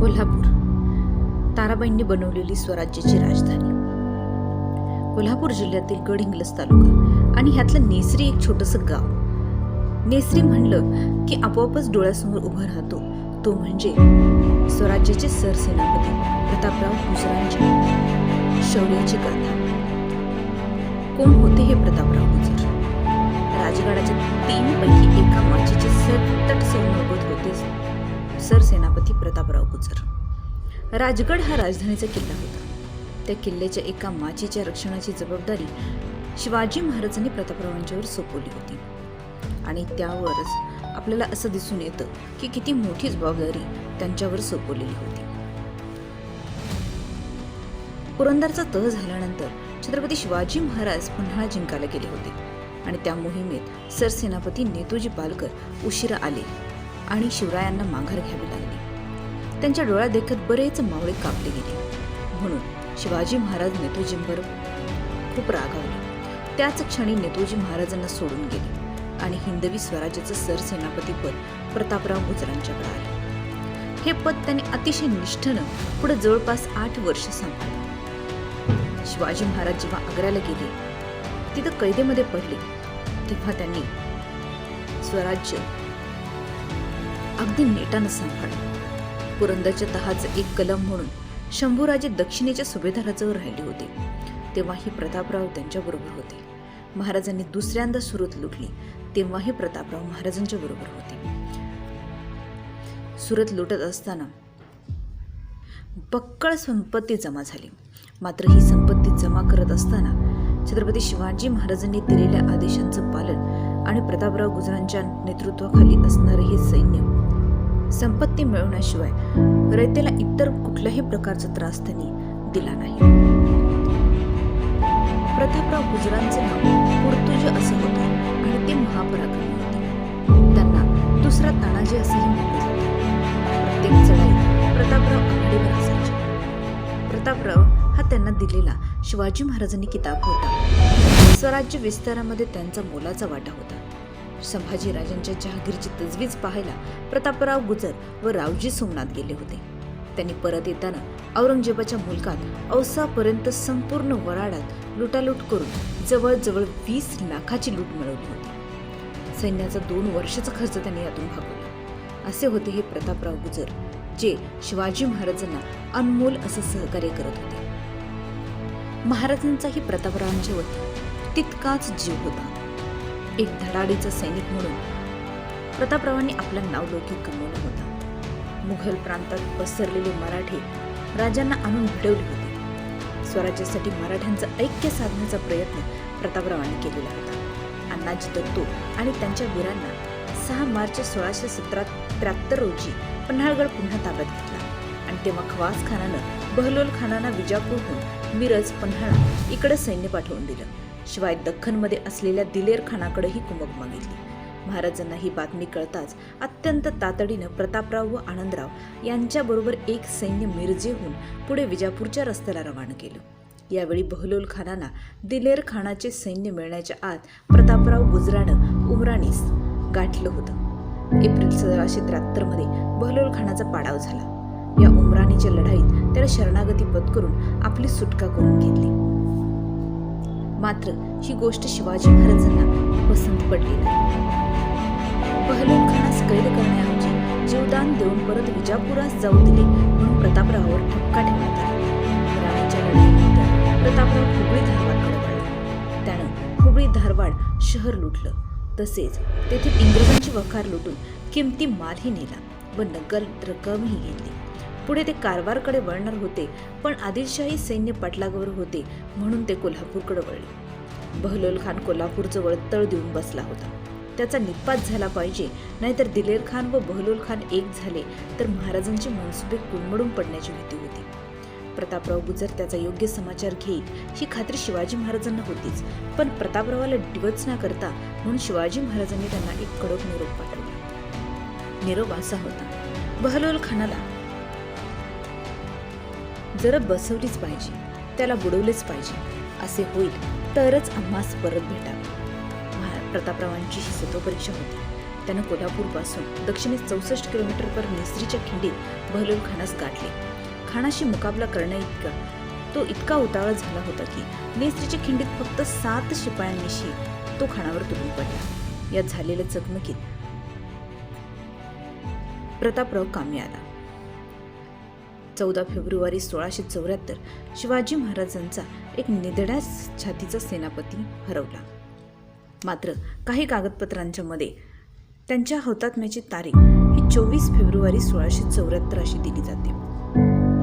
कोल्हापूर. ताराबाईंनी बनवलेली स्वराज्याची राजधानी. कोल्हापूर जिल्ह्यातील गडहिंग्लज तालुका आणि ह्यातलं नेसरी एक छोटंसं गाव. नेसरी म्हणलं की आपोआपच डोळ्यासमोर उभं राहतो. तो म्हणजे स्वराज्याचे सरसेनापती प्रतापराव गुजरांच्या शौर्याची गाथा. कोण होते हे प्रतापराव गुजर राजगडाच्या तीन पैकी एका माचीचे सतट सैन्यबोध होते सरसेनापती प्रतापराव गुजर. राजगड हा राजधानीचा किल्ला होता. त्या किल्ल्याच्या एका माचीच्या रक्षणाची जबाबदारी शिवाजी महाराजांनी प्रतापरावांच्यावर सोपवली होती. आणि त्यावरच आपल्याला असं दिसून येतं की किती मोठी जबाबदारी त्यांच्यावर सोपवलेली होती. पुरंदरचा तह झाल्यानंतर छत्रपती शिवाजी महाराज पुन्हा जिंकायला गेले होते. आणि त्या मोहिमेत सरसेनापती नेतोजी पालकर उशिरा आले आणि शिवरायांना माघार घ्यावी लागली. त्यांच्या डोळ्यात देखत बरेच मावळे कापले गेले. म्हणून शिवाजी महाराज नेतोजींवर खूप रागावले त्याच क्षणी नेतोजी महाराजांना सोडून गेले आणि हिंदवी स्वराज्याचं सरसेनापतीपद प्रतापराव गुजरांच्याकडे आले. हे पद त्यांनी अतिशय निष्ठेनं पुढे जवळपास आठ वर्ष सांभाळले. शिवाजी महाराज जेव्हा आग्र्याला गेले तिथं कैदेमध्ये पडले तेव्हा त्यांनी स्वराज्य अगदी नेटानं सांभाळलं. पुरंदरच्या तहाचं एक कलम म्हणून शंभूराजे दक्षिणेच्या सुभेदाराजवळ राहिले होते. तेव्हाही प्रतापराव त्यांच्याबरोबर होते. महाराजांनी दुसऱ्यांदा सुरत लुटली तेव्हाही प्रतापराव महाराजांच्या बरोबर होते. सुरत लुटत असताना बक्कळ संपत्ती जमा झाली. मात्र ही संपत्ती जमा करत असताना छत्रपती शिवाजी महाराजांनी दिलेल्या आदेशांचं पालन आणि प्रतापराव गुजरांच्या नेतृत्वाखाली असणारे हे सैन्य संपत्ती मिळवण्याशिवाय रयतेला इतर कुठल्याही प्रकारचा त्रास त्यांनी दिला नाही. प्रतापराव गुजरांचे नाव पुर्तुज असे होतं आणि ते महापराक्रमी होते. त्यांना दुसरा तानाजी असेही म्हटले जाते. प्रत्येक चढाईत प्रतापराव आघाडीवर असायचे. प्रतापराव हा त्यांना दिलेला शिवाजी महाराजांनी किताब होता. स्वराज्य विस्तारामध्ये त्यांचा मोलाचा वाटा होता. संभाजीराजांच्या जहागीरची तजवीज पाहायला प्रतापराव गुजर व रावजी सोमनाथ गेले होते. त्यांनी परत येताना औरंगजेबाच्या मुलकात औसापर्यंत संपूर्ण वराडात लुटालूट करून जवळजवळ वीस लाखाची लूट मिळवली होती. सैन्याचा दोन वर्षाचा खर्च त्यांनी यातून भागवला. असे होते हे प्रतापराव गुजर जे शिवाजी महाराजांना अनमोल असं सहकार्य करत होते. महाराजांचाही प्रतापरावांच्यावर तितकाच जीव होता. एक धडाडीचा सैनिक म्हणून. प्रतापरावांनी आपलं नाव लौकिक कमवलं होतं. मुघल प्रांतात पसरलेले मराठे राजांना आणून भिडवले होते. स्वराज्यासाठी मराठ्यांचं ऐक्य साधण्याचा प्रयत्न प्रतापरावांनी केलेला होता. अण्णाजी दत्तो आणि त्यांच्या वीरांना सहा मार्च सोळाशे सतरा त्र्याहत्तर रोजी पन्हाळगड पुन्हा ताब्यात घेतला. आणि तेव्हा खवास खानानं बहलोल खानांना विजापूरहून मिरज पन्हाळा इकडे सैन्य पाठवून दिलं. शिवाय दख्खनमध्ये असलेल्या दिलेर खानाकडेही कुमक मागितली. महाराजांना ही बातमी कळताच अत्यंत तातडीनं प्रतापराव व आनंदराव यांच्याबरोबर एक सैन्य मिरजेहून पुढे विजापूरच्या रस्त्याला रवाना केलं. यावेळी बहलोल खानांना दिलेर खानाचे सैन्य मिळण्याच्या आत प्रतापराव गुजरानं उमराणीस गाठलं होतं. एप्रिल सतराशे त्र्याहत्तरमध्ये बहलोल खानाचा पाडाव झाला. या उमराणीच्या लढाईत त्याला शरणागती पत्करून आपली सुटका करून घेतली. मात्र ही गोष्ट शिवाजी महाराजांना पसंत पडली नाही. पहलून खानास कैद करण्याऐवजी जीवदान देऊन परत विजापुरास जाऊ दिले म्हणून प्रतापरावावर ठपका ठेवण्यात आला. राणीच्या लढाईनंतर प्रतापराव हुबळी धारवाडकडे वळला. त्यानं हुबळी धारवाड शहर लुटलं. तसेच तेथील इंग्रजांची वखार लुटून किमती मालही नेला व नगल रक्कमही घेतली. पुढे ते कारवारकडे वळणार होते पण आदिलशाही सैन्य पाठलागावर होते म्हणून ते कोल्हापूरकडे वळले. बहलोल खान कोल्हापूरजवळ तळ देऊन बसला होता. त्याचा निपात झाला पाहिजे नाहीतर दिलेर खान व बहलोल खान एक झाले तर महाराजांचे मनसुबे कुंबडून पडण्याची भीती होती. प्रतापराव गुजर त्याचा योग्य समाचार घेईल ही खात्री शिवाजी महाराजांना होतीच. पण प्रतापरावाला डिवच न करता म्हणून शिवाजी महाराजांनी त्यांना एक कडक निरोप पाठवला. निरोप असा होता बहलोल खानाला जर बसवलीच पाहिजे त्याला बुडवलेच पाहिजे असे होईल तरच आम्हास परत भेटावे. प्रतापरावांची ही सतोपरीक्षा होती. त्यानं कोल्हापूरपासून दक्षिणेस चौसष्ट किलोमीटरवर नेसरीच्या खिंडीत बहलोल खानास गाठले. खानाशी मुकाबला करण्याइतका तो इतका उतावळा झाला होता की नेसरीच्या खिंडीत फक्त सात शिपायांनीशी तो खाणावर तुटून पडला. यात झालेल्या चकमकीत प्रतापराव कामी आला. चौदा फेब्रुवारी सोळाशे चौऱ्याहत्तर शिवाजी महाराजांचा एक निधड्या छातीचा सेनापती हरवला. मात्र काही कागदपत्रांच्या मध्ये त्यांच्या हौतात्म्याची तारीख ही चोवीस फेब्रुवारी सोळाशे चौऱ्याहत्तर अशी दिली जाते.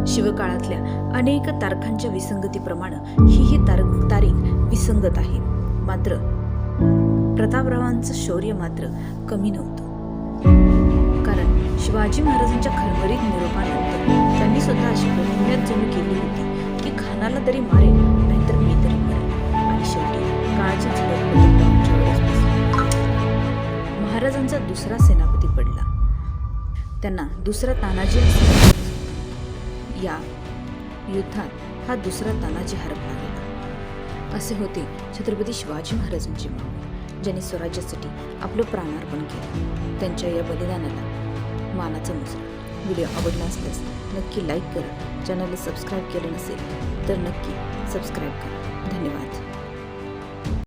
शिवकाळातल्या अनेक तारखांच्या विसंगतीप्रमाणे ही ही तार तारीख विसंगत आहे. मात्र प्रतापरावांचं शौर्य मात्र कमी नव्हतं. कारण शिवाजी महाराजांच्या खरमरीत निरोपानं त्यांनी स्वतः अशी पुण्यात जणू केली होती की खानाला तरी मारेल नाहीतर मी तरी मरेल. आणि शेवटी काळाची महाराजांचा दुसरा सेनापती पडला. त्यांना दुसरा तानाजी या युद्धात हा दुसरा तानाजी हरपला गेला. असे होते छत्रपती शिवाजी महाराजांचे मावळे ज्यांनी स्वराज्यासाठी आपलं प्राणार्पण केलं. त्यांच्या या बलिदानाला मानाचा मुजरा. व्हिडिओ आवडला असल्यास नक्की लाईक करा. चॅनलला सबस्क्राईब केलं नसेल तर नक्की सबस्क्राईब करा. धन्यवाद.